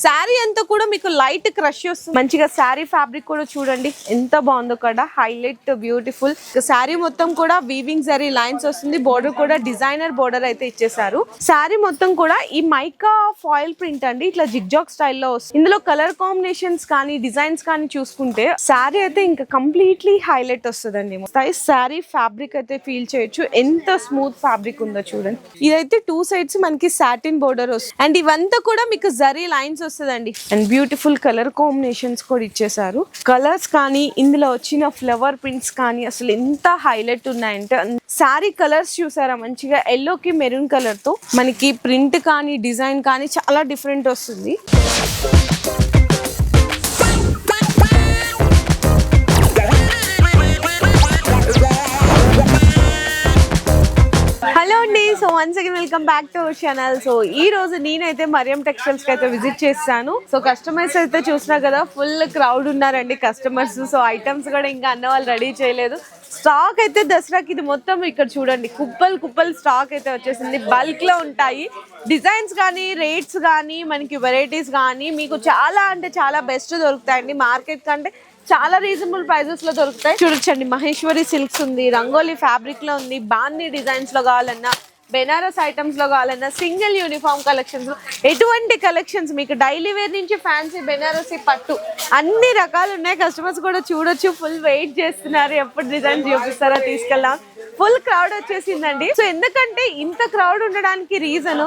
శారీ అంతా కూడా మీకు లైట్ క్రష్ వస్తుంది. మంచిగా శారీ ఫ్యాబ్రిక్ కూడా చూడండి. ఎంత బాగుందో కదా హైలైట్ బ్యూటిఫుల్. శారీ మొత్తం కూడా వీవింగ్ జరీ లైన్స్ వస్తుంది. బోర్డర్ కూడా డిజైనర్ బోర్డర్ అయితే ఇచ్చేసారు శారీ మొత్తం కూడా ఈ మైకా ఫాయిల్ ప్రింట్ అండి. ఇట్లా జిగ్జాగ్ స్టైల్లో వస్తుంది. ఇందులో కలర్ కాంబినేషన్స్ కానీ డిజైన్స్ కానీ చూసుకుంటే శారీ అయితే ఇంకా కంప్లీట్లీ హైలైట్ వస్తుందండి. శారీ ఫ్యాబ్రిక్ అయితే ఫీల్ చేయొచ్చు. ఎంత స్మూత్ ఫ్యాబ్రిక్ ఉందో చూడండి. ఇదైతే టూ సైడ్స్ మనకి సాటిన్ బోర్డర్ వస్తుంది. అండ్ ఇవంతా కూడా మీకు జరీ లైన్స్ వస్తుందండి. అండ్ బ్యూటిఫుల్ కలర్ కాంబినేషన్స్ కూడా ఇచ్చేసారు. కలర్స్ కానీ ఇందులో వచ్చిన ఫ్లవర్ ప్రింట్స్ కానీ అసలు ఎంత హైలైట్ ఉన్నాయంటే శారీ కలర్స్ చూసారా మంచిగా? ఎల్లోకి మెరూన్ కలర్తో మనకి ప్రింట్ కానీ డిజైన్ కానీ చాలా డిఫరెంట్ వస్తుంది. So once again welcome back to our channel so ఈ రోజు నేనైతే మరియం టెక్స్టైల్స్కి అయితే విజిట్ చేస్తాను. సో కస్టమర్స్ అయితే చూసినా కదా ఫుల్ క్రౌడ్ ఉన్నారండి కస్టమర్స్ సో ఐటమ్స్ కూడా ఇంకా అన్న వాళ్ళు రెడీ చేయలేదు. స్టాక్ అయితే దసరాకి ఇది మొత్తం ఇక్కడ చూడండి. కుప్పలు కుప్పలు స్టాక్ అయితే వచ్చేసింది. బల్క్లో ఉంటాయి. డిజైన్స్ కానీ రేట్స్ కానీ మనకి వెరైటీస్ కానీ మీకు చాలా అంటే చాలా బెస్ట్ దొరుకుతాయండి. మార్కెట్ కంటే చాలా రీజనబుల్ ప్రైజెస్లో దొరుకుతాయి. చూడొచ్చండి. మహేశ్వరి సిల్క్స్ ఉంది రంగోలీ ఫ్యాబ్రిక్లో ఉంది బాన్ని డిజైన్స్లో కావాలన్నా బెనారస్ ఐటమ్స్లో కావాలన్నా సింగిల్ యూనిఫామ్ కలెక్షన్స్ ఎటువంటి కలెక్షన్స్? మీకు డైలీ వేర్ నుంచి ఫ్యాన్సీ బెనారసీ పట్టు అన్ని రకాలు ఉన్నాయి. కస్టమర్స్ కూడా చూడొచ్చు ఫుల్ వెయిట్ చేస్తున్నారు. ఎప్పుడు డిజైన్ చూపిస్తారో తీసుకెళ్దాం. ఫుల్ క్రౌడ్ వచ్చేసిందండి. సో ఎందుకంటే ఇంత క్రౌడ్ ఉండడానికి రీజన్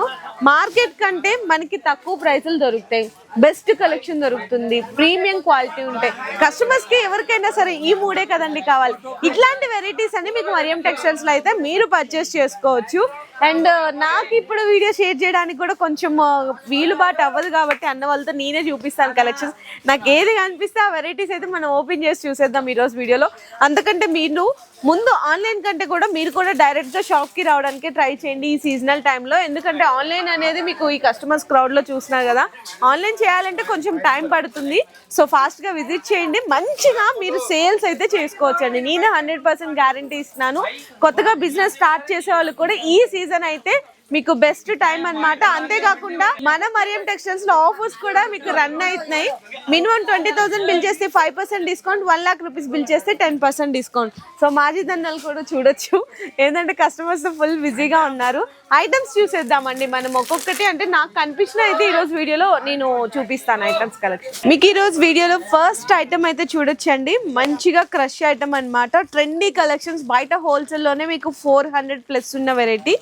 మార్కెట్ కంటే మనకి తక్కువ ప్రైసులు దొరుకుతాయి. బెస్ట్ కలెక్షన్ దొరుకుతుంది. ప్రీమియం క్వాలిటీ ఉంటాయి కస్టమర్స్కి ఎవరికైనా సరే ఈ మూడే కదండి కావాలి. ఇట్లాంటి వెరైటీస్ అన్ని మీకు మరియం టెక్స్టైల్స్లో అయితే మీరు పర్చేస్ చేసుకోవచ్చు. అండ్ uh, నాకు ఇప్పుడు వీడియో షేర్ చేయడానికి కూడా కొంచెం uh, వీలుబాటు అవ్వదు కాబట్టి అన్న వాళ్ళతో నేనే చూపిస్తాను కలెక్షన్స్ నాకు ఏది కనిపిస్తే ఆ వెరైటీస్ అయితే మనం ఓపెన్ చేసి చూసేద్దాం ఈరోజు వీడియోలో. అందుకంటే మీరు ముందు ఆన్లైన్ కంటే కూడా మీరు కూడా డైరెక్ట్గా షాప్కి రావడానికి ట్రై చేయండి ఈ సీజనల్ టైంలో ఎందుకంటే ఆన్లైన్ అనేది మీకు ఈ కస్టమర్స్ క్రౌడ్లో చూసినా కదా ఆన్లైన్ చేయాలంటే కొంచెం టైం పడుతుంది. సో ఫాస్ట్గా విజిట్ చేయండి. మంచిగా మీరు సేల్స్ అయితే చేసుకోవచ్చండి. నేనే హండ్రెడ్ పర్సెంట్ గ్యారంటీ ఇస్తున్నాను. కొత్తగా బిజినెస్ స్టార్ట్ చేసే వాళ్ళు కూడా ఈ సీజన్ అయితే మీకు బెస్ట్ టైం అన్నమాట. అంతేకాకుండా మన మరియం టెక్స్టైల్స్లో ఆఫర్స్ కూడా మీకు రన్ అవుతున్నాయి. మినిమం ట్వంటీ థౌసండ్ బిల్ చేస్తే five percent discount one lakh rupees bill చేస్తే టెన్ పర్సెంట్ డిస్కౌంట్ సో మాజీ దండలు కూడా చూడొచ్చు. ఏంటంటే కస్టమర్స్ ఫుల్ బిజీగా ఉన్నారు. ఐటమ్స్ చూసేద్దామండి మనం ఒక్కొక్కటి. అంటే నాకు కనిపించిన అయితే ఈరోజు వీడియోలో నేను చూపిస్తాను ఐటమ్స్ కలెక్షన్ మీకు ఈరోజు వీడియోలో ఫస్ట్ ఐటమ్ అయితే చూడొచ్చండి. మంచిగా క్రష్ ఐటమ్ అనమాట ట్రెండీ కలెక్షన్స్ బయట హోల్సేల్లోనే మీకు ఫోర్ హండ్రెడ్ ప్లస్ ఉన్న వెరైటీ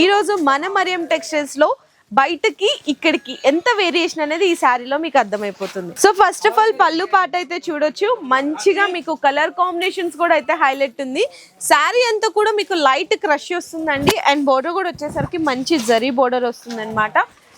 ఈరోజు మన మరియం టెక్స్టైల్స్లో బయటకి ఇక్కడికి ఎంత వేరియేషన్ అనేది ఈ శారీలో మీకు అర్థమైపోతుంది. సో ఫస్ట్ ఆఫ్ ఆల్ పళ్ళు పాట అయితే చూడొచ్చు. మంచిగా మీకు కలర్ కాంబినేషన్స్ కూడా అయితే హైలైట్ ఉంది. శారీ అంతా కూడా మీకు లైట్ క్రష్ వస్తుందండి. అండ్ బోర్డర్ కూడా వచ్చేసరికి మంచి జరీ బోర్డర్ వస్తుంది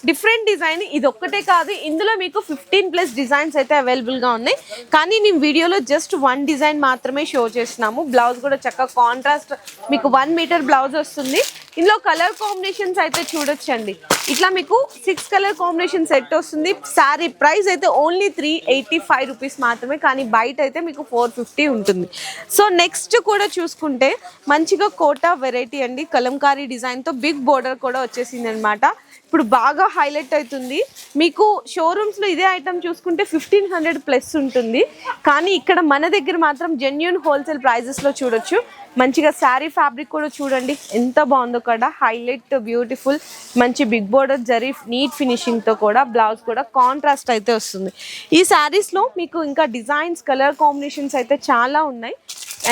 డిఫరెంట్ డిజైన్ ఇది ఒక్కటే కాదు. ఇందులో మీకు ఫిఫ్టీన్ ప్లస్ డిజైన్స్ అయితే అవైలబుల్గా ఉన్నాయి. కానీ నేను వీడియోలో జస్ట్ వన్ డిజైన్ మాత్రమే షో చేస్తున్నాము. బ్లౌజ్ కూడా చక్కగా కాంట్రాస్ట్ మీకు వన్ మీటర్ బ్లౌజ్ వస్తుంది. ఇందులో కలర్ కాంబినేషన్స్ అయితే చూడొచ్చండి. ఇట్లా మీకు సిక్స్ కలర్ కాంబినేషన్ సెట్ వస్తుంది. శారీ ప్రైస్ అయితే only three eighty five rupees మాత్రమే కానీ బయట అయితే మీకు ఫోర్ ఫిఫ్టీ ఉంటుంది. సో నెక్స్ట్ కూడా చూసుకుంటే మంచిగా కోటా వెరైటీ అండి. కలంకారీ డిజైన్తో బిగ్ బోర్డర్ కూడా వచ్చేసింది అనమాట ఇప్పుడు బాగా హైలైట్ అవుతుంది. మీకు షోరూమ్స్లో ఇదే ఐటమ్ చూసుకుంటే ఫిఫ్టీన్ హండ్రెడ్ ప్లస్ ఉంటుంది. కానీ ఇక్కడ మన దగ్గర మాత్రం జెన్యున్ హోల్సేల్ ప్రైజెస్లో చూడొచ్చు. మంచిగా శారీ ఫ్యాబ్రిక్ కూడా చూడండి. ఎంత బాగుందో కూడా. హైలైట్ బ్యూటిఫుల్ మంచి బిగ్ బోర్డర్ జరీ నీట్ ఫినిషింగ్తో కూడా బ్లౌజ్ కూడా కాంట్రాస్ట్ అయితే వస్తుంది. ఈ శారీస్లో మీకు ఇంకా డిజైన్స్ కలర్ కాంబినేషన్స్ అయితే చాలా ఉన్నాయి.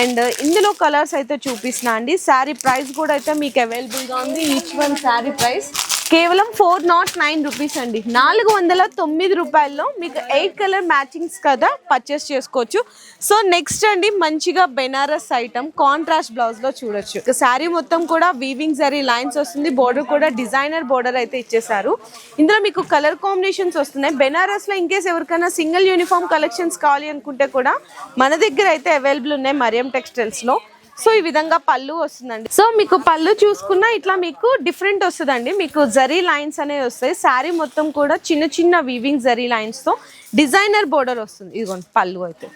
అండ్ ఇందులో కలర్స్ అయితే చూపిస్తున్నా అండి. శారీ ప్రైస్ కూడా అయితే మీకు అవైలబుల్గా ఉంది. ఈచ్ వన్ శారీ ప్రైస్ కేవలం ఫోర్ నాట్ నైన్ రూపీస్ అండి. నాలుగు వందల తొమ్మిది రూపాయల్లో మీకు ఎయిట్ కలర్ మ్యాచింగ్స్ కదా పర్చేస్ చేసుకోవచ్చు. సో నెక్స్ట్ అండి మంచిగా బెనారస్ ఐటమ్ కాంట్రాస్ట్ బ్లౌజ్లో చూడొచ్చు. శారీ మొత్తం కూడా వీవింగ్ జరీ లైన్స్ వస్తుంది. బోర్డర్ కూడా డిజైనర్ బోర్డర్ అయితే ఇచ్చేసారు ఇందులో మీకు కలర్ కాంబినేషన్స్ వస్తున్నాయి. బెనారస్లో ఇన్కేస్ ఎవరికైనా సింగిల్ యూనిఫామ్ కలెక్షన్స్ కావాలి అనుకుంటే కూడా మన దగ్గర అయితే అవైలబుల్ ఉన్నాయి. మరియం టెక్స్టైల్స్లో సో ఈ విధంగా పళ్ళు వస్తుందండి. సో మీకు పళ్ళు చూసుకున్నా ఇట్లా మీకు డిఫరెంట్ వస్తుందండి. మీకు జరీ లైన్స్ అనేవి వస్తాయి. శారీ మొత్తం కూడా చిన్న చిన్న వీవింగ్ జరీ లైన్స్తో డిజైనర్ బోర్డర్ వస్తుంది. ఇదిగోండి పళ్ళు అయితే.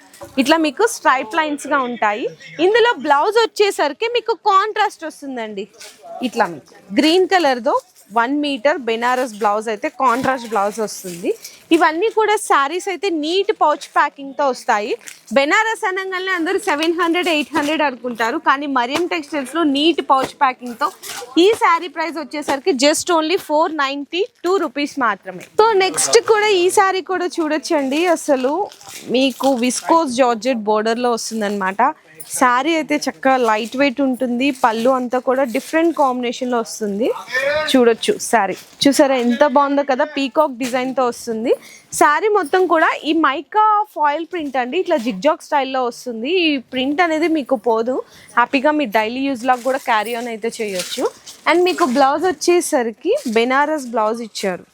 ఇట్లా మీకు స్ట్రైప్ లైన్స్గా ఉంటాయి. ఇందులో బ్లౌజ్ వచ్చేసరికి మీకు కాంట్రాస్ట్ వస్తుందండి. ఇట్లా మీకు. గ్రీన్ కలర్తో వన్ మీటర్ బెనారస్ బ్లౌజ్ అయితే కాంట్రాస్ట్ బ్లౌజ్ వస్తుంది. ఇవన్నీ కూడా శారీస్ అయితే నీట్ పౌచ్ ప్యాకింగ్తో వస్తాయి. బెనారస్ అనగానే అందరూ సెవెన్ హండ్రెడ్ ఎయిట్ హండ్రెడ్ అనుకుంటారు. కానీ మరియం టెక్స్టైల్స్లో నీట్ పౌచ్ ప్యాకింగ్తో ఈ శారీ ప్రైస్ వచ్చేసరికి just only four ninety two rupees మాత్రమే. సో నెక్స్ట్ కూడా ఈ శారీ కూడా చూడొచ్చండి. అసలు మీకు విస్కోస్ జార్జెట్ బోర్డర్లో వస్తుందన్నమాట. శారీ అయితే చక్కగా లైట్ వెయిట్ ఉంటుంది. పళ్ళు అంతా కూడా డిఫరెంట్ కాంబినేషన్లో వస్తుంది. చూడొచ్చు శారీ. చూసారా? ఎంత బాగుందో కదా? పీకాక్ డిజైన్తో వస్తుంది. శారీ మొత్తం కూడా ఈ మైకా ఫాయిల్ ప్రింట్ అండి. ఇట్లా జిగ్జాగ్ స్టైల్లో వస్తుంది. ఈ ప్రింట్ అనేది మీకు పోదు. హ్యాపీగా మీ డైలీ యూజ్ లాగా కూడా క్యారీ ఆన్ అయితే చేయొచ్చు. అండ్ మీకు బ్లౌజ్ వచ్చేసరికి బెనారస్ బ్లౌజ్ ఇచ్చారు.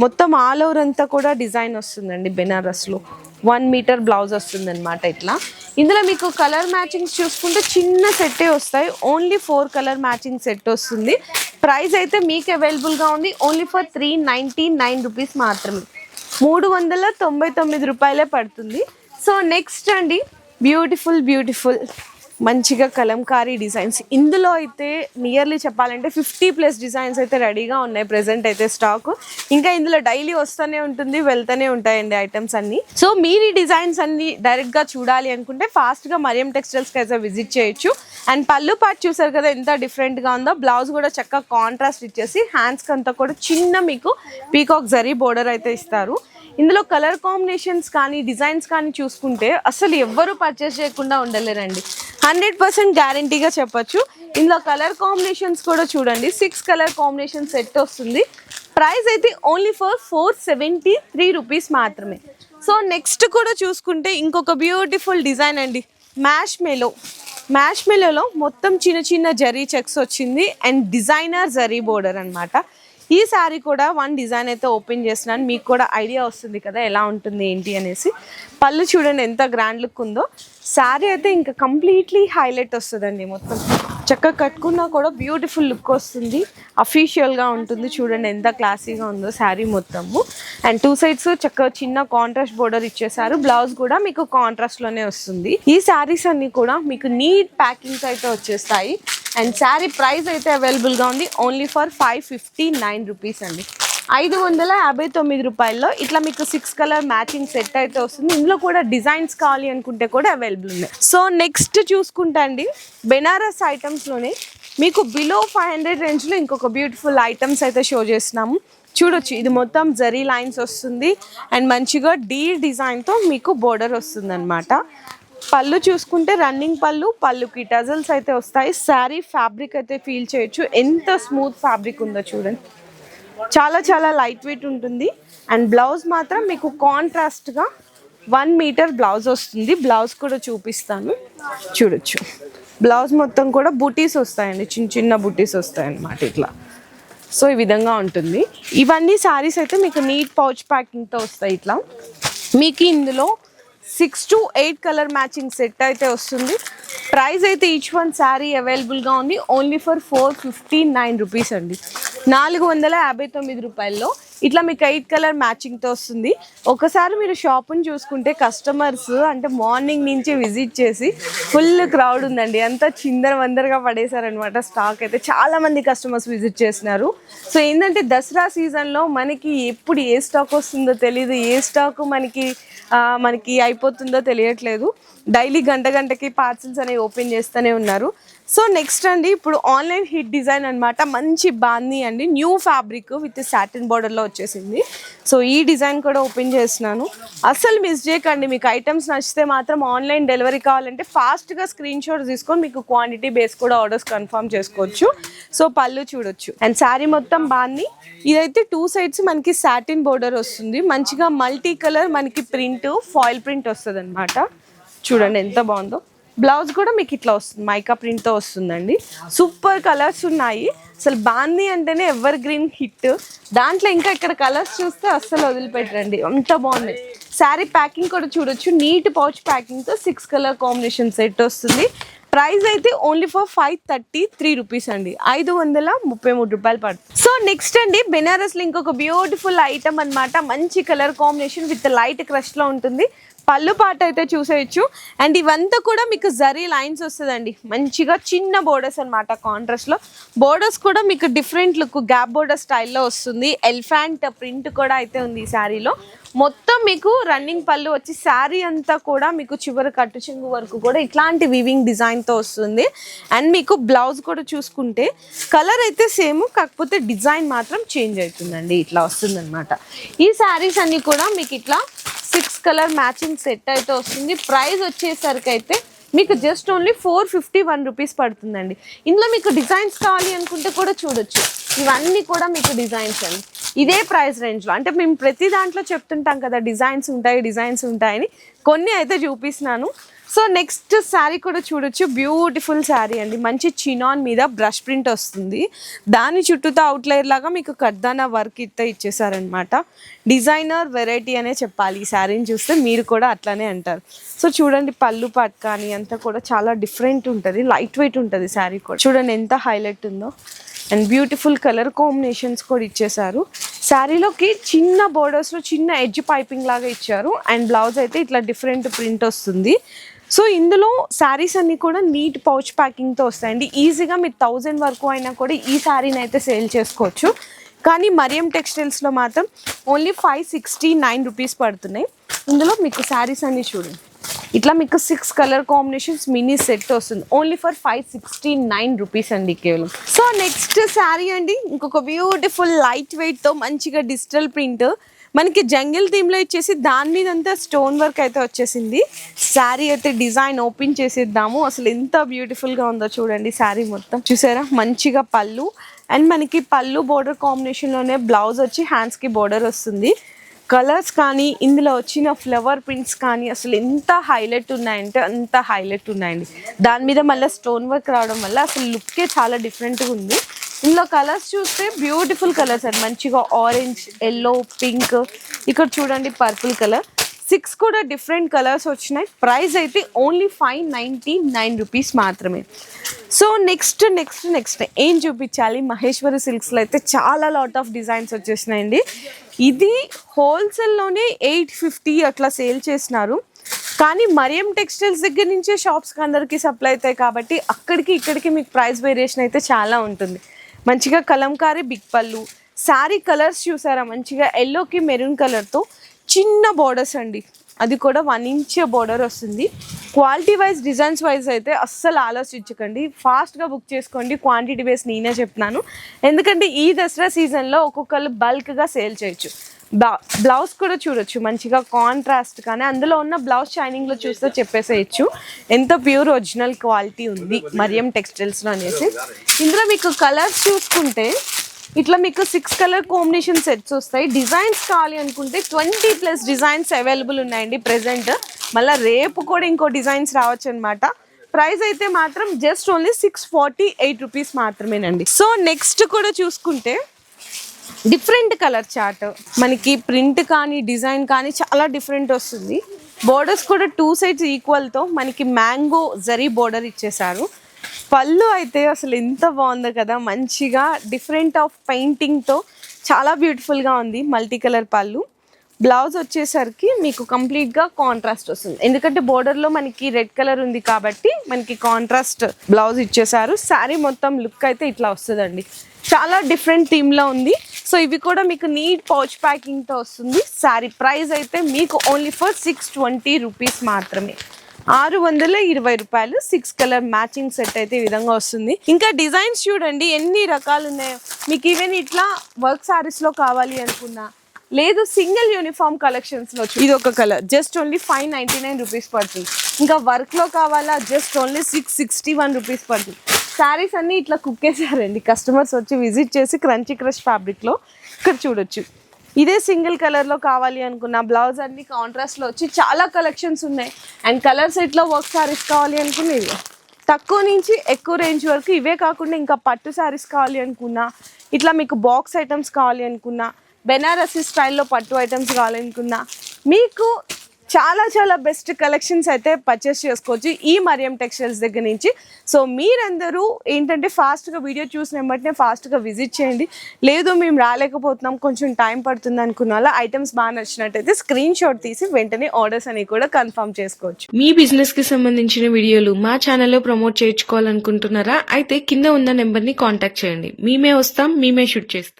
మొత్తం ఆల్ ఓవర్ అంతా కూడా డిజైన్ వస్తుందండి బెనారస్లో వన్ మీటర్ బ్లౌజ్ వస్తుంది అనమాట ఇట్లా. ఇందులో మీకు కలర్ మ్యాచింగ్స్ చూసుకుంటే చిన్న సెట్టే వస్తాయి. Only four colour matching set వస్తుంది. ప్రైస్ అయితే మీకు అవైలబుల్గా ఉంది. Only for three ninety nine rupees మాత్రమే. మూడు వందల తొంభై తొమ్మిది రూపాయలే పడుతుంది. సో నెక్స్ట్ అండి. బ్యూటిఫుల్ బ్యూటిఫుల్ మంచిగా కలంకారీ డిజైన్స్. ఇందులో అయితే నియర్లీ చెప్పాలంటే ఫిఫ్టీ ప్లస్ డిజైన్స్ అయితే రెడీగా ఉన్నాయి. ప్రెసెంట్ అయితే స్టాక్. ఇంకా ఇందులో డైలీ వస్తూనే ఉంటుంది వెళ్తూనే ఉంటాయండి ఐటమ్స్ అన్ని. సో మీరు ఈ డిజైన్స్ అన్ని డైరెక్ట్గా చూడాలి అనుకుంటే ఫాస్ట్గా మరియం టెక్స్టైల్స్కి అయితే విజిట్ చేయొచ్చు. అండ్ పళ్ళు పాటు చూసారు కదా ఎంత డిఫరెంట్గా ఉందో. బ్లౌజ్ కూడా చక్కగా కాంట్రాస్ట్ ఇచ్చేసి హ్యాండ్స్కి అంతా కూడా చిన్న మీకు పీకాక్ జరీ బోర్డర్ అయితే ఇస్తారు. ఇందులో కలర్ కాంబినేషన్స్ కానీ డిజైన్స్ కానీ చూసుకుంటే అసలు ఎవ్వరు పర్చేస్ చేయకుండా ఉండలేరండి. హండ్రెడ్ పర్సెంట్ గ్యారంటీగా చెప్పచ్చు. ఇందులో కలర్ కాంబినేషన్స్ కూడా చూడండి. సిక్స్ కలర్ కాంబినేషన్ సెట్ వస్తుంది. ప్రైస్ అయితే only for four seventy three rupees మాత్రమే. సో నెక్స్ట్ కూడా చూసుకుంటే ఇంకొక బ్యూటిఫుల్ డిజైన్ అండి. మ్యాష్ మెలో మ్యాష్ మెలోలో మొత్తం చిన్న చిన్న జరీ చెక్స్ వచ్చింది. అండ్ డిజైనర్ జరీ బోర్డర్ అనమాట ఈ శారీ కూడా వన్ డిజైన్ అయితే ఓపెన్ చేస్తున్నాను మీకు కూడా ఐడియా వస్తుంది కదా ఎలా ఉంటుంది ఏంటి అనేసి. పళ్ళు చూడండి ఎంత గ్రాండ్ లుక్ ఉందో. శారీ అయితే ఇంకా కంప్లీట్లీ హైలైట్ వస్తుందండి మొత్తం. చక్కగా కట్టుకున్నా కూడా బ్యూటిఫుల్ లుక్ వస్తుంది. అఫీషియల్గా ఉంటుంది. చూడండి ఎంత క్లాసీగా ఉందో శారీ మొత్తము. అండ్ టూ సైడ్స్ చక్కగా చిన్న కాంట్రాస్ట్ బోర్డర్ ఇచ్చేసారు బ్లౌజ్ కూడా మీకు కాంట్రాస్ట్లోనే వస్తుంది. ఈ శారీస్ అన్నీ కూడా మీకు నీట్ ప్యాకింగ్స్ అయితే వచ్చేస్తాయి. అండ్ శారీ ప్రైస్ అయితే అవైలబుల్గా ఉంది. Only for five fifty nine rupees అండి. ఐదు వందల యాభై తొమ్మిది రూపాయల్లో ఇట్లా మీకు సిక్స్ కలర్ మ్యాచింగ్ సెట్ అయితే వస్తుంది. ఇందులో కూడా డిజైన్స్ కావాలి అనుకుంటే కూడా అవైలబుల్ ఉన్నాయి. సో నెక్స్ట్ చూసుకుంటా అండి. బెనారస్ ఐటమ్స్లోనే మీకు బిలో ఫైవ్ హండ్రెడ్ రేంజ్లో ఇంకొక బ్యూటిఫుల్ ఐటమ్స్ అయితే షో చేస్తున్నాము. చూడొచ్చు ఇది మొత్తం జరీ లైన్స్ వస్తుంది. అండ్ మంచిగా డీ డిజైన్తో మీకు బోర్డర్ వస్తుంది పళ్ళు చూసుకుంటే రన్నింగ్ పళ్ళు పళ్ళుకి టజల్స్ అయితే వస్తాయి. శారీ ఫ్యాబ్రిక్ అయితే ఫీల్ చేయొచ్చు. ఎంత స్మూత్ ఫ్యాబ్రిక్ ఉందో చూడండి. చాలా చాలా లైట్ వెయిట్ ఉంటుంది. అండ్ బ్లౌజ్ మాత్రం మీకు కాంట్రాస్ట్గా వన్ మీటర్ బ్లౌజ్ వస్తుంది. బ్లౌజ్ కూడా చూపిస్తాను. చూడొచ్చు. బ్లౌజ్ మొత్తం కూడా బుటీస్ వస్తాయండి. చిన్న చిన్న బుటీస్ వస్తాయన్నమాట ఇట్లా. సో ఈ విధంగా ఉంటుంది. ఇవన్నీ శారీస్ అయితే మీకు నీట్ పౌచ్ ప్యాకింగ్తో వస్తాయి ఇట్లా. మీకు ఇందులో six to eight colour matching set అయితే వస్తుంది. ప్రైస్ అయితే ఈచ్ వన్ శారీ అవైలబుల్గా ఉంది. Only for four fifty nine rupees అండి. నాలుగు వందల యాభై తొమ్మిది రూపాయల్లో ఇట్లా మీకు ఎయిట్ కలర్ మ్యాచింగ్తో వస్తుంది. ఒకసారి మీరు షాప్ని చూసుకుంటే కస్టమర్స్ అంటే మార్నింగ్ నుంచి విజిట్ చేసి ఫుల్ క్రౌడ్ ఉందండి. అంతా చిందర వందరగా పడేశారనమాట స్టాక్ అయితే. చాలామంది కస్టమర్స్ విజిట్ చేసినారు. సో ఏంటంటే దసరా సీజన్లో మనకి ఎప్పుడు ఏ స్టాక్ వస్తుందో తెలియదు ఏ స్టాక్ మనకి మనకి అయిపోతుందో తెలియట్లేదు. డైలీ గంట గంటకి పార్సిల్స్ అనేవి ఓపెన్ చేస్తూనే ఉన్నారు. సో నెక్స్ట్ అండి ఇప్పుడు ఆన్లైన్ హిట్ డిజైన్ అన్నమాట. మంచి బాంది అండి. న్యూ ఫ్యాబ్రిక్ విత్ సాటిన్ బార్డర్లో వచ్చేసింది. సో ఈ డిజైన్ కూడా ఓపెన్ చేస్తున్నాను. అస్సలు మిస్ చేయకండి. మీకు ఐటమ్స్ నచ్చితే మాత్రం ఆన్లైన్ డెలివరీ కావాలంటే ఫాస్ట్గా స్క్రీన్ షాట్ తీసుకొని మీకు క్వాంటిటీ బేస్ కూడా ఆర్డర్స్ కన్ఫర్మ్ చేసుకోవచ్చు. సో పళ్ళు చూడొచ్చు. అండ్ శారీ మొత్తం బాంది. ఇదైతే టూ సైడ్స్ మనకి సాటిన్ బోర్డర్ వస్తుంది. మంచిగా మల్టీ కలర్ మనకి ప్రింట్ ఫాయిల్ ప్రింట్ వస్తుంది చూడండి ఎంత బాగుందో. బ్లౌజ్ కూడా మీకు ఇట్లా వస్తుంది. మైకా ప్రింట్తో వస్తుందండి. సూపర్ కలర్స్ ఉన్నాయి. అసలు బాంది అంటేనే ఎవర్ గ్రీన్ హిట్. దాంట్లో ఇంకా ఇక్కడ కలర్స్ చూస్తే అస్సలు వదిలిపెట్టరండి. అంత బాగుంది. శారీ ప్యాకింగ్ కూడా చూడొచ్చు. నీట్ పౌచ్ ప్యాకింగ్తో సిక్స్ కలర్ కాంబినేషన్ సెట్ వస్తుంది. ప్రైస్ అయితే only for five thirty three rupees అండి. ఐదు వందల ముప్పై మూడు రూపాయలు పడుతుంది సో నెక్స్ట్ అండి బెనారస్లో ఇంకొక బ్యూటిఫుల్ ఐటమ్ అన్నమాట. మంచి కలర్ కాంబినేషన్ విత్ లైట్ క్రష్లో ఉంటుంది. పళ్ళు పాట అయితే చూసేయచ్చు. అండ్ ఇవంతా కూడా మీకు జరీ లైన్స్ వస్తుందండి. మంచిగా చిన్న బోర్డర్స్ అనమాట కాంట్రాస్ట్లో బోర్డర్స్ కూడా మీకు డిఫరెంట్ లుక్ గ్యాప్ బోర్డర్ స్టైల్లో వస్తుంది. ఎలిఫాంట్ ప్రింట్ కూడా అయితే ఉంది ఈ శారీలో. మొత్తం మీకు రన్నింగ్ పళ్ళు వచ్చి శారీ అంతా కూడా మీకు చివరి కట్టు చెంగు వరకు కూడా ఇట్లాంటి వివింగ్ డిజైన్తో వస్తుంది. అండ్ మీకు బ్లౌజ్ కూడా చూసుకుంటే కలర్ అయితే సేమ్ కాకపోతే డిజైన్ మాత్రం చేంజ్ అవుతుందండి. ఇట్లా వస్తుందన్నమాట. ఈ శారీస్ అన్నీ కూడా మీకు ఇట్లా సిక్స్ కలర్ మ్యాచింగ్ సెట్ అయితే వస్తుంది. ప్రైస్ వచ్చేసరికి అయితే మీకు just only four fifty one rupees పడుతుందండి. ఇందులో మీకు డిజైన్స్ కావాలి అనుకుంటే కూడా చూడొచ్చు. ఇవన్నీ కూడా మీకు డిజైన్స్ అండి. ఇదే ప్రైస్ రేంజ్లో అంటే మేము ప్రతి దాంట్లో చెప్తుంటాం కదా డిజైన్స్ ఉంటాయి డిజైన్స్ ఉంటాయని. కొన్ని అయితే చూపిస్తున్నాను. సో నెక్స్ట్ శారీ కూడా చూడొచ్చు. బ్యూటిఫుల్ శారీ అండి. మంచి చినాన్ మీద బ్రష్ ప్రింట్ వస్తుంది. దాని చుట్టూతో అవుట్లైర్ లాగా మీకు కర్దానా వర్క్ ఇస్తే ఇచ్చేసారనమాట డిజైనర్ వెరైటీ అనే చెప్పాలి. ఈ శారీని చూస్తే మీరు కూడా అట్లానే అంటారు. సో చూడండి పళ్ళు పాట్ కానీ అంతా కూడా చాలా డిఫరెంట్ ఉంటుంది. లైట్ వెయిట్ ఉంటుంది శారీ కూడా. చూడండి ఎంత హైలైట్ ఉందో. అండ్ బ్యూటిఫుల్ కలర్ కాంబినేషన్స్ కూడా ఇచ్చేసారు శారీలోకి చిన్న బోర్డర్స్లో చిన్న ఎడ్జ్ పైపింగ్ లాగా ఇచ్చారు. అండ్ బ్లౌజ్ అయితే ఇట్లా డిఫరెంట్ ప్రింట్ వస్తుంది. సో ఇందులో శారీస్ అన్నీ కూడా నీట్ పౌచ్ ప్యాకింగ్తో వస్తాయండి. ఈజీగా మీరు థౌజండ్ వరకు అయినా కూడా ఈ శారీని అయితే సేల్ చేసుకోవచ్చు. కానీ మరియం టెక్స్టైల్స్లో మాత్రం only five sixty nine rupees పడుతున్నాయి. ఇందులో మీకు శారీస్ అన్ని చూడండి. ఇట్లా మీకు six colour combinations mini set వస్తుంది. Only for five sixty nine rupees అండి కేవలం. సో నెక్స్ట్ శారీ అండి. ఇంకొక బ్యూటిఫుల్ లైట్ వెయిట్తో మంచిగా డిజిటల్ ప్రింట్ మనకి జంగిల్ థీమ్లో ఇచ్చేసి దాని మీద అంతా స్టోన్ వర్క్ అయితే వచ్చేసింది. శారీ అయితే డిజైన్ ఓపెన్ చేసేద్దాము. అసలు ఎంత బ్యూటిఫుల్గా ఉందో చూడండి శారీ మొత్తం. చూసారా? మంచిగా పళ్ళు. అండ్ మనకి పళ్ళు బోర్డర్ కాంబినేషన్లోనే బ్లౌజ్ వచ్చి హ్యాండ్స్కి బోర్డర్ వస్తుంది. కలర్స్ కానీ ఇందులో వచ్చిన ఫ్లవర్ ప్రింట్స్ కానీ అసలు ఎంత హైలైట్ ఉన్నాయంటే అంత హైలైట్ ఉన్నాయండి. దాని మీద మళ్ళీ స్టోన్ వర్క్ రావడం వల్ల అసలు లుక్కే చాలా డిఫరెంట్గా ఉంది. ఇందులో కలర్స్ చూస్తే బ్యూటిఫుల్ కలర్స్ అండి. మంచిగా ఆరెంజ్ ఎల్లో పింక్ ఇక్కడ చూడండి పర్పుల్ కలర్. సిక్స్ కూడా డిఫరెంట్ కలర్స్ వచ్చినాయి. ప్రైస్ అయితే only five ninety nine rupees మాత్రమే. సో నెక్స్ట్ నెక్స్ట్ నెక్స్ట్ ఏం చూపించాలి? మహేశ్వరి సిల్క్స్లో అయితే చాలా లాట్ ఆఫ్ డిజైన్స్ వచ్చేసినాయండి. ఇది హోల్సేల్లోనే ఎయిట్ ఫిఫ్టీ అట్లా సేల్ చేసినారు. కానీ మరియం టెక్స్టైల్స్ దగ్గర నుంచే షాప్స్కి అందరికీ సప్లై అవుతాయి కాబట్టి అక్కడికి ఇక్కడికి మీకు ప్రైస్ వేరియేషన్ అయితే చాలా ఉంటుంది. మంచిగా కలంకారీ బిగ్ పళ్ళు శారీ కలర్స్ చూసారా? మంచిగా ఎల్లోకి మెరూన్ కలర్తో చిన్న బోర్డర్స్ అండి. అది కూడా వన్ ఇంచ్ బోర్డర్ వస్తుంది. క్వాలిటీ వైజ్ డిజైన్స్ వైజ్ అయితే అస్సలు ఆలోచించకండి. ఫాస్ట్గా బుక్ చేసుకోండి. క్వాంటిటీ బేస్ నేనే చెప్తున్నాను. ఎందుకంటే ఈ దసరా సీజన్లో ఒక్కొక్కరు బల్క్గా సేల్ చేయొచ్చు. బ్లౌజ్ కూడా చూడొచ్చు. మంచిగా కాంట్రాస్ట్ కానీ అందులో ఉన్న బ్లౌజ్ షైనింగ్లో చూస్తే చెప్పేసేయచ్చు. ఎంత ప్యూర్ ఒరిజినల్ క్వాలిటీ ఉంది. మరియం టెక్స్టైల్స్లో అనేసి. ఇందులో మీకు కలర్స్ చూసుకుంటే ఇట్లా మీకు సిక్స్ కలర్ కాంబినేషన్ సెట్స్ వస్తాయి. డిజైన్స్ కావాలి అనుకుంటే ట్వంటీ ప్లస్ డిజైన్స్ అవైలబుల్ ఉన్నాయండి ప్రెసెంట్ మళ్ళీ రేపు కూడా ఇంకో డిజైన్స్ రావచ్చు అనమాట ప్రైస్ అయితే మాత్రం just only six forty eight rupees మాత్రమేనండి. సో నెక్స్ట్ కూడా చూసుకుంటే డిఫరెంట్ కలర్ చార్ట్ మనకి ప్రింట్ కానీ డిజైన్ కానీ చాలా డిఫరెంట్ వస్తుంది. బోర్డర్స్ కూడా టూ సైడ్స్ ఈక్వల్తో మనకి మ్యాంగో జరీ బోర్డర్ ఇచ్చేసారు పళ్ళు అయితే అసలు ఎంత బాగుందో కదా మంచిగా డిఫరెంట్ ఆఫ్ పెయింటింగ్తో చాలా బ్యూటిఫుల్గా ఉంది మల్టీ కలర్ పళ్ళు. బ్లౌజ్ వచ్చేసరికి మీకు కంప్లీట్గా కాంట్రాస్ట్ వస్తుంది. ఎందుకంటే బోర్డర్లో మనకి రెడ్ కలర్ ఉంది కాబట్టి మనకి కాంట్రాస్ట్ బ్లౌజ్ ఇచ్చేసారు శారీ మొత్తం లుక్ అయితే ఇట్లా వస్తుందండి. చాలా డిఫరెంట్ థీమ్లో ఉంది. సో ఇవి కూడా మీకు నీట్ పౌచ్ ప్యాకింగ్తో వస్తుంది. శారీ ప్రైస్ అయితే మీకు only for six twenty rupees మాత్రమే. ఆరు వందల ఇరవై రూపాయలు. సిక్స్ కలర్ మ్యాచింగ్ సెట్ అయితే ఈ విధంగా వస్తుంది. ఇంకా డిజైన్స్ చూడండి ఎన్ని రకాలు ఉన్నాయో. మీకు ఈవెన్ ఇట్లా వర్క్ శారీస్లో కావాలి అనుకున్నా లేదు సింగిల్ యూనిఫామ్ కలెక్షన్స్లో ఇది ఒక colour. Just only five ninety nine rupees పడుతుంది. ఇంకా వర్క్లో కావాలా? Just only six sixty one rupees పడుతుంది. శారీస్ అన్నీ ఇట్లా కుక్కేసారండి కస్టమర్స్ వచ్చి విజిట్ చేసి క్రంచీ క్రష్ ఫ్యాబ్రిక్లో ఇక్కడ చూడొచ్చు. ఇదే సింగిల్ కలర్లో కావాలి అనుకున్న బ్లౌజ్ అన్ని కాంట్రాస్ట్లో వచ్చి చాలా కలెక్షన్స్ ఉన్నాయి. అండ్ కలర్స్ ఎట్లా వర్క్ సారీస్ కావాలి అనుకున్న ఇవి. తక్కువ నుంచి ఎక్కువ రేంజ్ వరకు ఇవే కాకుండా ఇంకా పట్టు శారీస్ కావాలి అనుకున్నా ఇట్లా మీకు బాక్స్ ఐటమ్స్ కావాలి అనుకున్నా బెనారసీ స్టైల్లో పట్టు ఐటమ్స్ కావాలనుకున్నా మీకు చాలా చాలా బెస్ట్ కలెక్షన్స్ అయితే పర్చేస్ చేసుకోవచ్చు ఈ మరియం టెక్స్టైల్స్ దగ్గర నుంచి. సో మీరందరూ ఏంటంటే ఫాస్ట్గా వీడియో చూసిన వెంటనే ఫాస్ట్గా విజిట్ చేయండి. లేదు మేము రాలేకపోతున్నాం కొంచెం టైం పడుతుంది అనుకున్న వాళ్ళ ఐటమ్స్ బాగా నచ్చినట్టయితే స్క్రీన్ షాట్ తీసి వెంటనే ఆర్డర్స్ అని కూడా కన్ఫర్మ్ చేసుకోవచ్చు. మీ బిజినెస్కి సంబంధించిన వీడియోలు మా ఛానల్లో ప్రమోట్ చేయించుకోవాలనుకుంటున్నారా? అయితే కింద ఉన్న నెంబర్ని కాంటాక్ట్ చేయండి. మేమే వస్తాం మేమే షూట్ చేస్తాం.